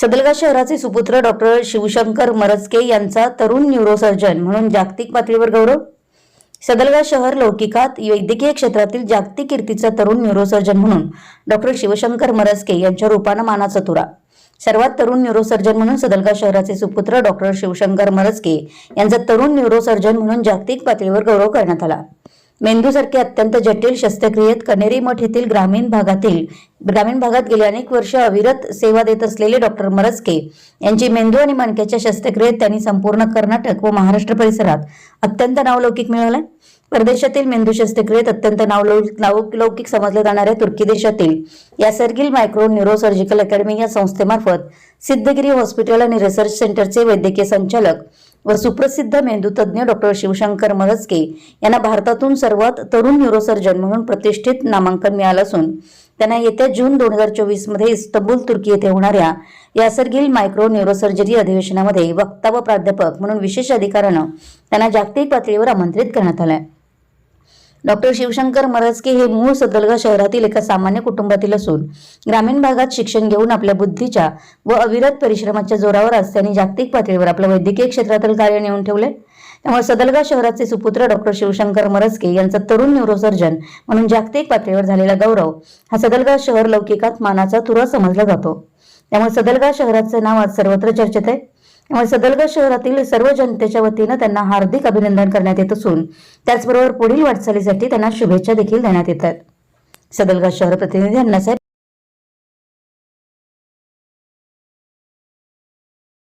सदलगा शहराचे सुपुत्र डॉक्टर शिवशंकर मरजके यांचा तरुण न्यूरोसर्जन म्हणून जागतिक पातळीवर गौरव. सदलगा शहर लौकिकात वैद्यकीय क्षेत्रातील जागतिक कीर्तीचा तरुण न्यूरोसर्जन म्हणून डॉक्टर शिवशंकर मरजके यांच्या रूपानं मानाचा तुरा. सर्वात तरुण न्यूरोसर्जन म्हणून सदलगा शहराचे सुपुत्र डॉक्टर शिवशंकर मरजके यांचा तरुण न्यूरोसर्जन म्हणून जागतिक पातळीवर गौरव करण्यात आला. मेंदूसारखे अत्यंत जटिल शस्त्रक्रियेत कनेरी मठ येथील ग्रामीण भागातील ग्रामीण भागात गेली अनेक वर्ष अविरत सेवा देत असलेले डॉक्टर मरसके यांची मेंदू आणि मणक्याच्या शस्त्रक्रियेत त्यांनी संपूर्ण कर्नाटक व महाराष्ट्र परिसरात अत्यंत नावलौकिक मिळवलाय. परदेशातील मेंदू शस्त्रक्रियेत अत्यंत नावलौकिक समजल्या जाणाऱ्या तुर्की देशातील या सर्गिल मायक्रो न्यूरोसर्जिकल अकॅडमी या संस्थेमार्फत सिद्धगिरी हॉस्पिटल आणि रिसर्च सेंटरचे वैद्यकीय संचालक व सुप्रसिद्ध मेंदूतज्ञ डॉक्टर शिवशंकर मरस्के यांना भारतातून सर्वात तरुण न्यूरोसर्जन म्हणून प्रतिष्ठित नामांकन मिळालं असून त्यांना येत्या जून दोन हजार चोवीसमध्ये इस्तंबूल तुर्की येथे होणाऱ्या यासरगिल मायक्रो न्यूरोसर्जरी अधिवेशनामध्ये वक्ता व प्राध्यापक म्हणून विशेष अधिकारानं त्यांना जागतिक पातळीवर आमंत्रित करण्यात आलंय. डॉक्टर शिवशंकर मरजके हे मूळ सदलगा शहरातील एका सामान्य कुटुंबातील असून ग्रामीण भागात शिक्षण घेऊन आपल्या बुद्धीच्या व अविरत परिश्रमाच्या जोरावर आज त्यांनी जागतिक पातळीवर आपलं वैद्यकीय क्षेत्रातील कार्य नेऊन ठेवले त्यामुळे सदलगा शहराचे सुपुत्र डॉक्टर शिवशंकर मरस्के यांचा तरुण न्यूरोसर्जन म्हणून जागतिक पातळीवर झालेला गौरव हा सदलगा शहर लौकिकात मानाचा तुरा समजला जातो. त्यामुळे सदलगा शहराचं नाव आज सर्वत्र चर्चेत आहे. त्यामुळे सदलगा शहरातील सर्व जनतेच्या वतीनं त्यांना हार्दिक अभिनंदन करण्यात येत असून त्याचबरोबर पुढील वाटचालीसाठी त्यांना शुभेच्छा देखील देण्यात येत आहेत. सदलगा शहर प्रतिनिधी अण्णासाहेब